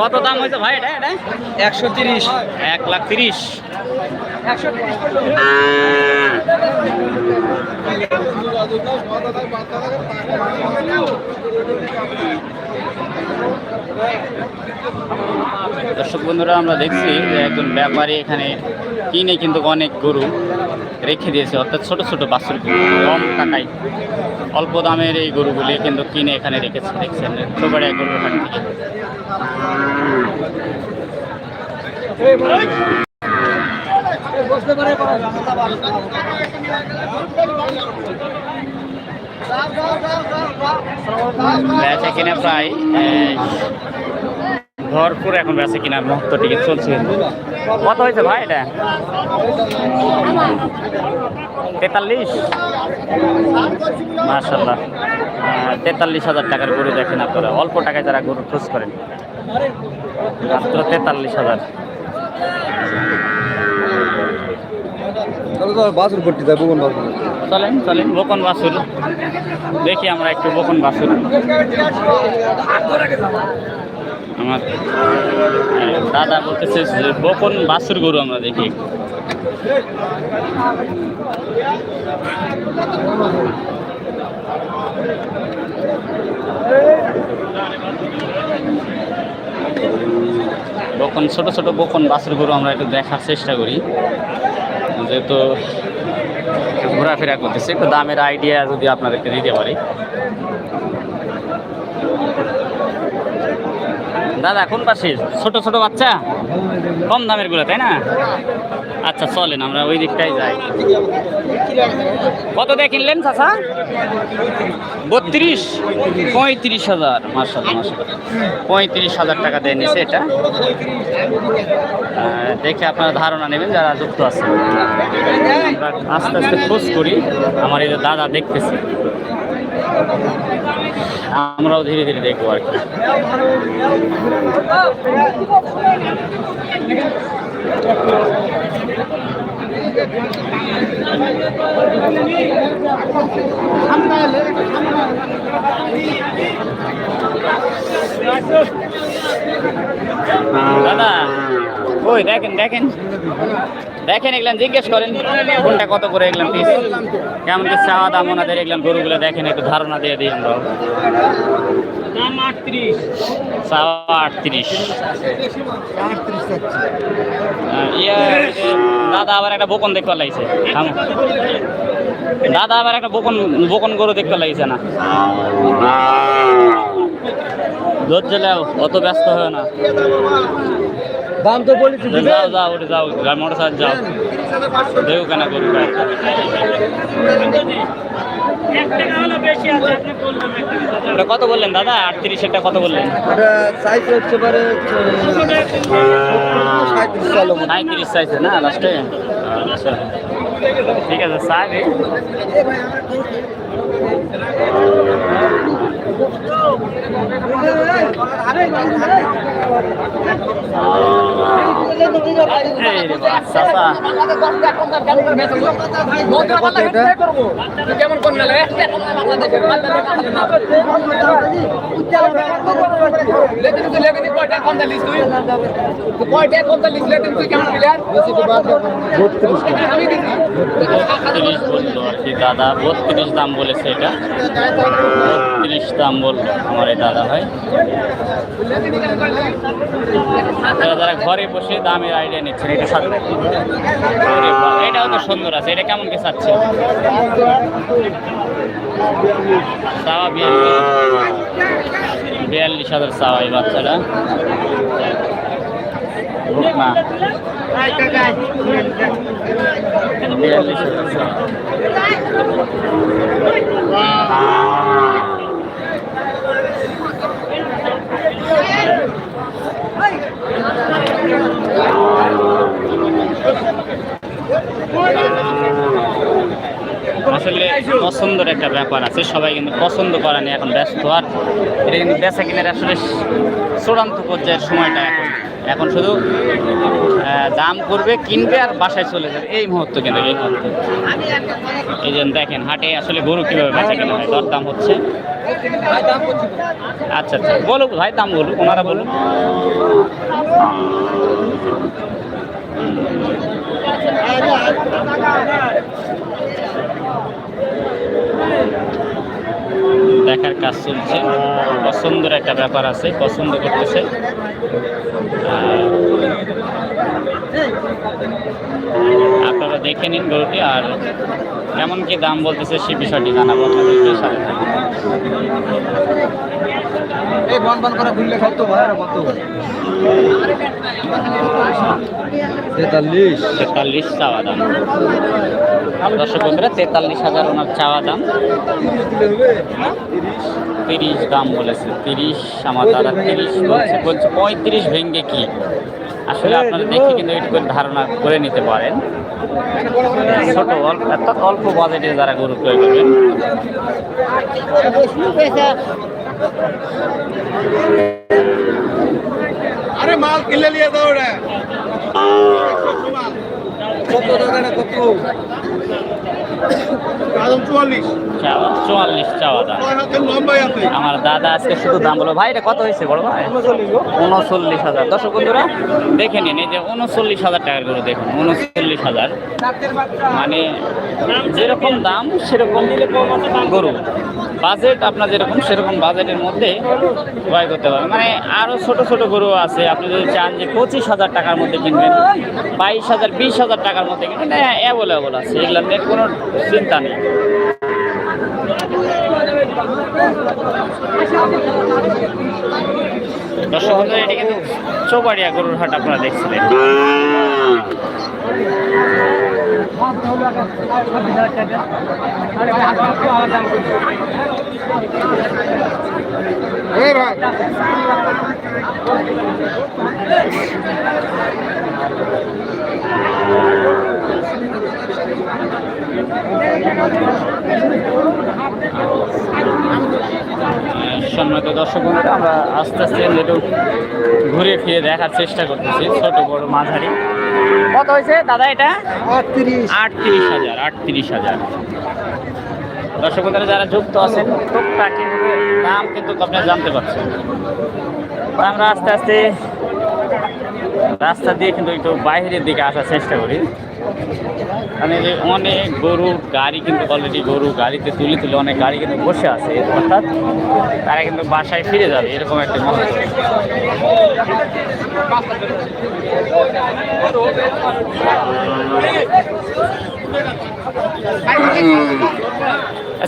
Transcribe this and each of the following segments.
কত দাম হয়েছে ভাই এটা এটা? একশো তিরিশ। এক লাখ তিরিশ। একশো তিরিশ। দর্শক বন্ধুরা, আমরা দেখছি যে একজন ব্যাপারী এখানে কিনে কিন্তু অনেক গরু রেখে দিয়েছে, অর্থাৎ ছোট ছোট বাছুর কম টাকায় অল্প দামের এই গরুগুলি কিন্তু কিনে এখানে রেখেছে। দেখছেন ছোটবেড়ে হাট থেকে। বেচা কিনা প্রায় ভরপুর এখন বেচা কিনার মুহূর্ত টিকে চলছে। কত হয়েছে ভাই এটা? তেতাল্লিশ? মার্শাল্লাহ তেতাল্লিশ হাজার টাকার গরু দেখেন আপনারা। অল্প টাকায় যারা গরু খোঁজ করেন, মাত্র তেতাল্লিশ হাজার। চলেন চলেন, বকন বাসুর। দেখি আমরা একটু বকন বাসুর। আমার দাদা বলতেছে বকন বাসুর গরু আমরা দেখি। বকন, ছোট ছোট বকন বাসুর গরু আমরা একটু দেখার চেষ্টা করি। যেহেতু ঘোরাফেরা করতেছে, একটু দামের আইডিয়া যদি আপনাদেরকে দিতে পারি। দাদা, কোন পাশে? ছোট ছোট বাচ্চা? কম দামেরগুলো, তাই না? আচ্ছা চলেন, আমরা ওই দিকটাই যাই। কত দিয়ে কিনলেন চাচা? বত্রিশ। পঁয়ত্রিশ হাজার মার্শাল মার্শাল পঁয়ত্রিশ হাজার টাকা দিয়ে নিছে এটা। দেখে আপনারা ধারণা নেবেন যারা যুক্ত আছে আস্তে আস্তে খোঁজ করি আমার এই যে দাদা দেখতেছে। আমরাও ধীরে ধীরে দেখব আর কি। দাদা ওই দেখেন দেখেন। দেখেন এগুলান জিজ্ঞেস করেন কোনটা কত করে এগুলান পিস কেমন কি চাওয়া দাম ওনাদের এগুলান গরুগুলো দেখেন একটু ধারণা দিয়ে দিই আমরা। চাওয়া আটত্রিশ। ইয়া, দাদা আবার একটা বোকন দেখতে লাগছে। দাদা আবার একটা বোকন বোকন গরু দেখতে লাগছে না। ধৈর্য অত ব্যস্ত হয় না। দাম তো বলেছি যাও যাও ওটা যাও মোটর সাইকেল যাও। দেখো কেন গায়ে। ওটা কত বললেন দাদা? আটত্রিশ এটা কত বললেন? সাইজ হচ্ছে পারে সাঁত্রিশ চাইছে না লাস্টে আচ্ছা। ঠিক আছে সাইবে বত্রিশ বলল আর কি দাদা বত্রিশ দাম বলেছে এটা। বত্রিশ দাম বলল আমার এই দাদা ভাই। যারা যারা ঘরে বসে দামের আইডিয়া নিচ্ছেন, এটা সাথে এটাও তো সুন্দর আছে, এটা কেমন কি চাচ্ছে বিয়াল্লিশ। হাজার চাওয়া এই বাচ্চাটা। বিয়াল্লিশ হাজার আসলে পছন্দের একটা একটা ব্যাপার আছে, সবাই কিন্তু পছন্দ করা নিয়ে এখন ব্যস্ত। আর এটা কিন্তু বেচা কিনের আসলে চূড়ান্ত পর্যায়ের সময়টা এখন। এখন শুধু দাম করবে, কিনবে আর বাসায় চলে যাবে। এই মুহূর্ত কিন্তু, এই মুহূর্ত। এই জন্য দেখেন, হাটে আসলে গরু কীভাবে বেচা কিনা হয়, দরদাম হচ্ছে। আচ্ছা আচ্ছা বলুক ভাই, দাম বলুক, ওনারা বলুন দেখার কাজ চলছে। পছন্দের একটা ব্যাপার আছে পছন্দ করতেছে। আর আপনারা দেখে নিন গরুটি আর কেমন কি দাম বলতেছে সে বিষয়টি জানাব আপনাদেরকে সাথে। এই বন বন করে ঘুরলে কত ভাই আর কত তেতাল্লিশ। তেতাল্লিশ চাওয়া দাম। দর্শক বন্ধুরা তেতাল্লিশ হাজার ওনার চাওয়া দাম। তিরিশ দাম বলেছে তিরিশ আমার দাদা তিরিশ বলছে বলছে পঁয়ত্রিশ ভেঙ্গে কি? আসলে আপনারা দেখে কিন্তু একটু করে ধারণা করে নিতে পারেন। ছোট অল্প এত অল্প বাজেটে যারা গরু ক্রয় করবেন। আরে মাল কিনলে নিয়ে দাও রে। কত টাকা কত? চুয়াল্লিশ। চাওয়া দাম। আমার দাদা আজকে শুধু দাম বলো। ভাই এটা কত হয়েছে বড় ভাই? উনচল্লিশ হাজার। দর্শক বন্ধুরা দেখে নিন এই যে উনচল্লিশ হাজার টাকার গরু দেখুন উনচল্লিশ হাজার। মানে যেরকম দাম সেরকম গরু। বাজেট আপনার যেরকম সেরকম বাজেটের মধ্যে ক্রয় করতে পারবেন। মানে আরও ছোট ছোট গরু আছে আপনি যদি চান যে পঁচিশ হাজার টাকার মধ্যে কিনবেন বাইশ হাজার বিশ হাজার টাকার মধ্যে কিনবেন অ্যাভেলেবল আছে এগুলো নিয়ে কোনো চিন্তা নেই। কিন্তু চৌবাড়িয়া গরুর হাট আপনারা দেখছিলেন। আহ, সম্মানিত দর্শক বন্ধুরা আমরা আস্তে আস্তে একটু ঘুরে ফিরে দেখার চেষ্টা করতেছি ছোট বড় মাঝারি। কত হয়েছে দাদা এটা? আটত্রিশ। আটত্রিশ হাজার আটত্রিশ হাজার। দর্শক যারা যুক্ত আছেন, টুকটাক কিন্তু দাম কিন্তু আপনি জানতে পারছেন। আমরা আস্তে আস্তে রাস্তা দিয়ে কিন্তু একটু বাইরের দিকে আসার চেষ্টা করি। মানে যে অনেক গরু গাড়ি কিন্তু অলরেডি গরু গাড়িতে তুলে তুলে অনেক গাড়ি কিন্তু বসে আছে, অর্থাৎ তারা কিন্তু বাসায় ফিরে যাবে, এরকম একটা মনে হয়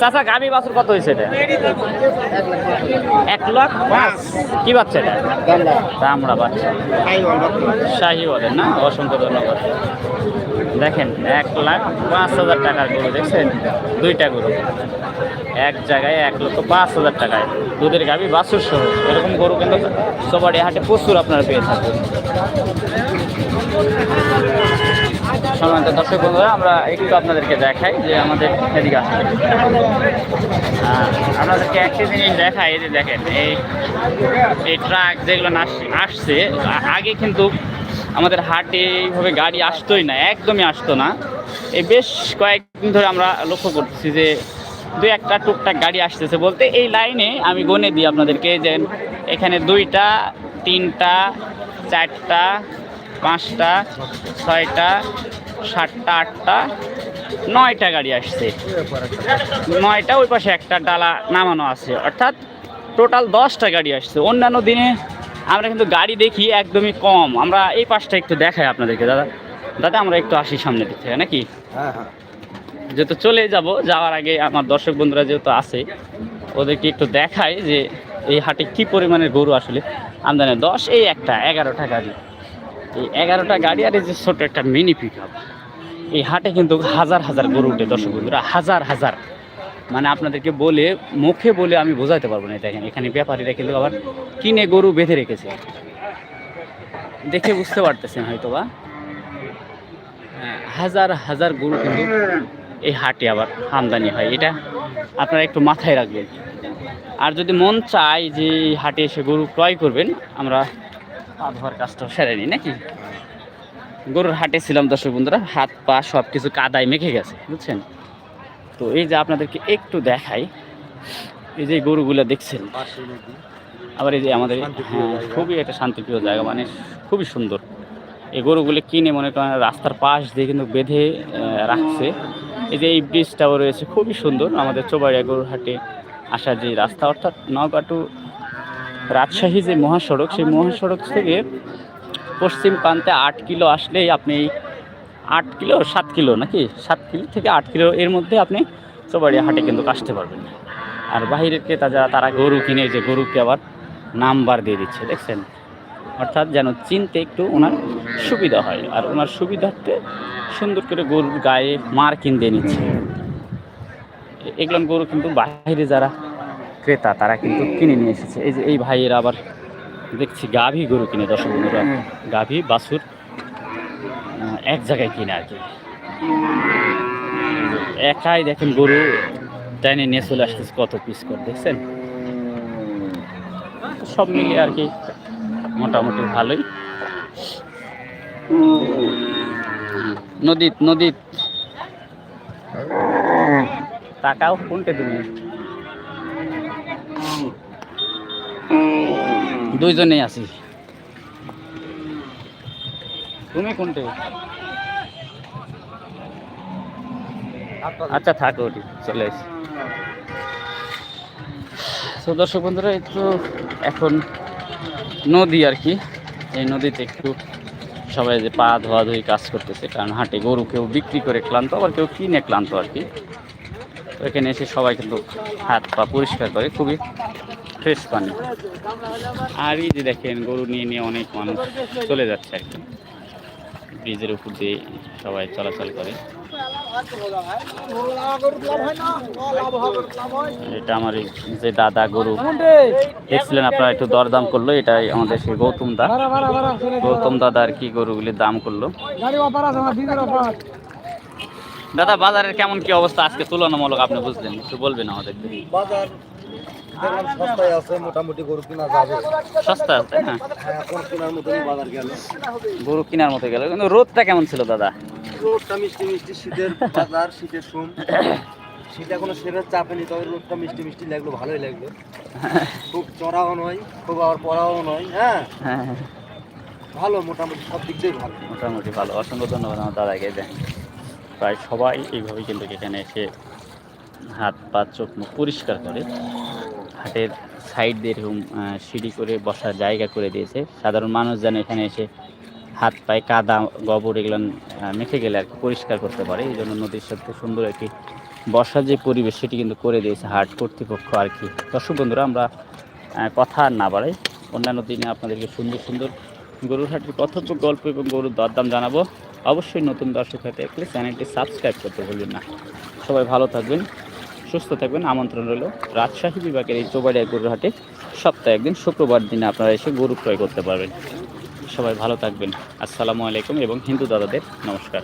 চাচা গাবি বাছুর কত হয়েছে এটা? এক লাখ? পাঁচ। কি বাচ্চা এটা? দামড়া। বাচ্চা। শাহি বলেন না? অসংখ্য ধন্যবাদ। দেখেন এক লাখ পাঁচ হাজার টাকার গরু দেখছেন? দুইটা গরু। এক জায়গায় এক লক্ষ পাঁচ হাজার টাকায়। দুধের গাবি বাছুর সহ এরকম গরু কিন্তু সবারই হাটে প্রচুর আপনারা পেয়ে থাকবেন। সম্মানিত দর্শক বন্ধুরা, আমরা একটু আপনাদেরকে দেখাই যে আমাদের এদিকে আসলে আপনাদেরকে একটা জিনিস দেখাই যে দেখেন, এই এই ট্রাক যেগুলো আসছে, আগে কিন্তু আমাদের হাটে এইভাবে গাড়ি আসতোই না, একদমই আসতো না। এই বেশ কয়েকদিন ধরে আমরা লক্ষ্য করতেছি যে দুই একটা টুকটাক গাড়ি আসতেছে বলতে, এই লাইনে আমি গনে দিই আপনাদেরকে যে এখানে দুইটা, তিনটা, চারটা, পাঁচটা, ছয়টা সাতটা আটটা নয়টা গাড়ি আসছে। নয়টা ওই পাশে একটা ডালা নামানো আছে। অর্থাৎ টোটাল দশটা গাড়ি আসছে। অন্যান্য দিনে আমরা কিন্তু গাড়ি দেখি একদমই কম। আমরা এই পাশটা একটু দেখাই আপনাদেরকে দাদা। দাদা আমরা একটু আসি সামনে দিক থেকে নাকি? হ্যাঁ হ্যাঁ। যেহেতু চলে যাব যাওয়ার আগে আমার দর্শক বন্ধুরা যেহেতু আছে ওদেরকে একটু দেখাই যে এই হাটে কি পরিমাণের গরু আসলে। আমদানি দশ এই একটা এগারোটা গাড়ি। এই এগারোটা গাড়ি আর এই যে ছোট একটা মিনি পিক এই হাটে কিন্তু হাজার হাজার গরু উঠে দর্শক বন্ধুরা হাজার হাজার। মানে আপনাদেরকে বলে মুখে বলে আমি বোঝাতে পারব না দেখেন এখানে ব্যাপারীরা কিন্তু আবার কিনে গরু বেঁধে রেখেছে। দেখে বুঝতে পারতেছেন হয়তো বা হ্যাঁ, হাজার হাজার গরু কিন্তু এই হাটে আবার আমদানি হয়। এটা আপনারা একটু মাথায় রাখবেন। আর যদি মন চায় যে হাটে এসে গরু ক্রয় করবেন আমরা ধোয়ার কাজটা সেরে নিই নাকি? গরুর হাটে ছিলাম দর্শক বন্ধুরা হাত পা সব কিছু কাদায় মেখে গেছে বুঝছেন? তো এই যে আপনাদেরকে একটু দেখাই এই যে গরুগুলো দেখছেন আবার এই যে আমাদের হ্যাঁ, খুবই একটা শান্তিপ্রিয় জায়গা মানে খুবই সুন্দর। এই গরুগুলো কিনে মনে করেন রাস্তার পাশ দিয়ে কিন্তু বেঁধে রাখছে। এই যে এই ব্রিজটাও রয়েছে খুবই সুন্দর। আমাদের চোবাড়িয়া গরুর হাটে আসার যে রাস্তা অর্থাৎ নওগাঁ টু রাজশাহী যে মহাসড়ক, সেই মহাসড়ক থেকে পশ্চিম প্রান্তে আট কিলো আসলেই আপনি আট কিলো, সাত কিলো নাকি? সাত কিলো থেকে আট কিলো এর মধ্যে আপনি চোবাড়িয়া হাটে কিন্তু আসতে পারবেন। আর বাহিরের ক্রেতা যারা, তারা গরু কিনে যে গরুকে আবার নাম্বার দিয়ে দিচ্ছে, দেখছেন? অর্থাৎ যেন চিনতে একটু ওনার সুবিধা হয়। আর ওনার সুবিধার্থে সুন্দর করে গরুর গায়ে মার্কিং দিয়ে নিচ্ছে। এগুলো গরু কিন্তু বাইরে যারা ক্রেতা তারা কিন্তু কিনে নিয়ে এসেছে। এই যে এই ভাইয়ের আবার দেখছি গাভী গরু কিনে দর্শক বন্ধুরা। গাভী বাছুর এক জায়গায় কিনে আর কি। একাই দেখেন গরু টাইনে নিয়ে চলে আসতেছে কত পিস করে দেখছেন? সব মিলিয়ে আর কি মোটামুটি ভালোই। নদীত নদীত। টাকাও কোনটা তুমি দুইজনেই আছি। তুমি কোনটে? আচ্ছা থাকো, ওটি চলে এসে তো দর্শক বন্ধুরা, একটু এখন নদী আর কি। এই নদীতে একটু সবাই যে পা ধোয়াধুয়ি কাজ করতেছে, কারণ হাটে গরু কেউ বিক্রি করে ক্লান্ত, আবার কেউ কিনে ক্লান্ত আর কি। এখানে এসে সবাই কিন্তু হাত পা পরিষ্কার করে, খুবই ফ্রেশ পানি। আর এই যে দেখেন, গরু নিয়ে নিয়ে অনেক মানুষ চলে যাচ্ছে আর কি। ব্রিজের উপর দিয়ে সবাই চলাচল করে। এটা আমার যে দাদা গরু। দেখছিলেন আপনারা একটু দরদাম করল, এটাই আমাদের সেই গৌতম দা। গৌতম দাদা আর কি গরুগুলির দাম করল। দাদা, বাজারের কেমন কি অবস্থা? আজকে তুলনামূলক আপনি বুঝলেন, একটু বলবেন আমাদের বাজার সস্তায় আছে মোটামুটি গরু কিনা যাবে। সস্তা না হ্যাঁ। এখন কেনার মতনই বাজার গেল। গরু কেনার মতো গেল। কিন্তু রোদটা কেমন ছিল দাদা? রোদটা মিষ্টি মিষ্টি শীতের বাজার শীতের সুম। শীত এখনও সেরে চাপেনি তবে রোদটা মিষ্টি মিষ্টি লাগল ভালোই লাগল। খুব চড়াও নয় খুব আবার পড়াও নয় হ্যাঁ। হ্যাঁ। ভালো মোটামুটি সব দিক দিয়ে ভালো। মোটামুটি ভালো। অসংখ্য ধন্যবাদ আমার দাদাকে দেন প্রায় সবাই এইভাবেই কিন্তু এখানে এসে হাত পা চোখ মুখ পরিষ্কার করে। হাটের সাইড দিয়ে এরকম সিঁড়ি করে বসার জায়গা করে দিয়েছে। সাধারণ মানুষ যেন এখানে এসে হাত পায়ে কাদা, গোবর এগুলো মেখে গেলে আর পরিষ্কার করতে পারে। এই জন্য নদীর সাথে সুন্দর একটি বসার যে পরিবেশ, সেটি কিন্তু করে দিয়েছে হাট কর্তৃপক্ষ আর কি। দর্শক বন্ধুরা, আমরা কথা আর না বাড়াই। অন্যান্য দিনে আপনাদেরকে সুন্দর সুন্দর গরুর হাটের কথোপ গল্প এবং গরুর দরদাম জানাব। অবশ্যই নতুন দর্শক হতে থাকলে চ্যানেলটি সাবস্ক্রাইব করতে ভুলবেন না। সবাই ভালো থাকবেন। সুস্থ থাকবেন। আমন্ত্রণ রইল রাজশাহী বিভাগের এই চোবাড়িয়া গরুর হাটে। সপ্তাহে একদিন শুক্রবার দিনে আপনারা এসে গরু ক্রয় করতে পারবেন। সবাই ভালো থাকবেন। আসসালামু আলাইকুম এবং হিন্দু দাদাদের নমস্কার।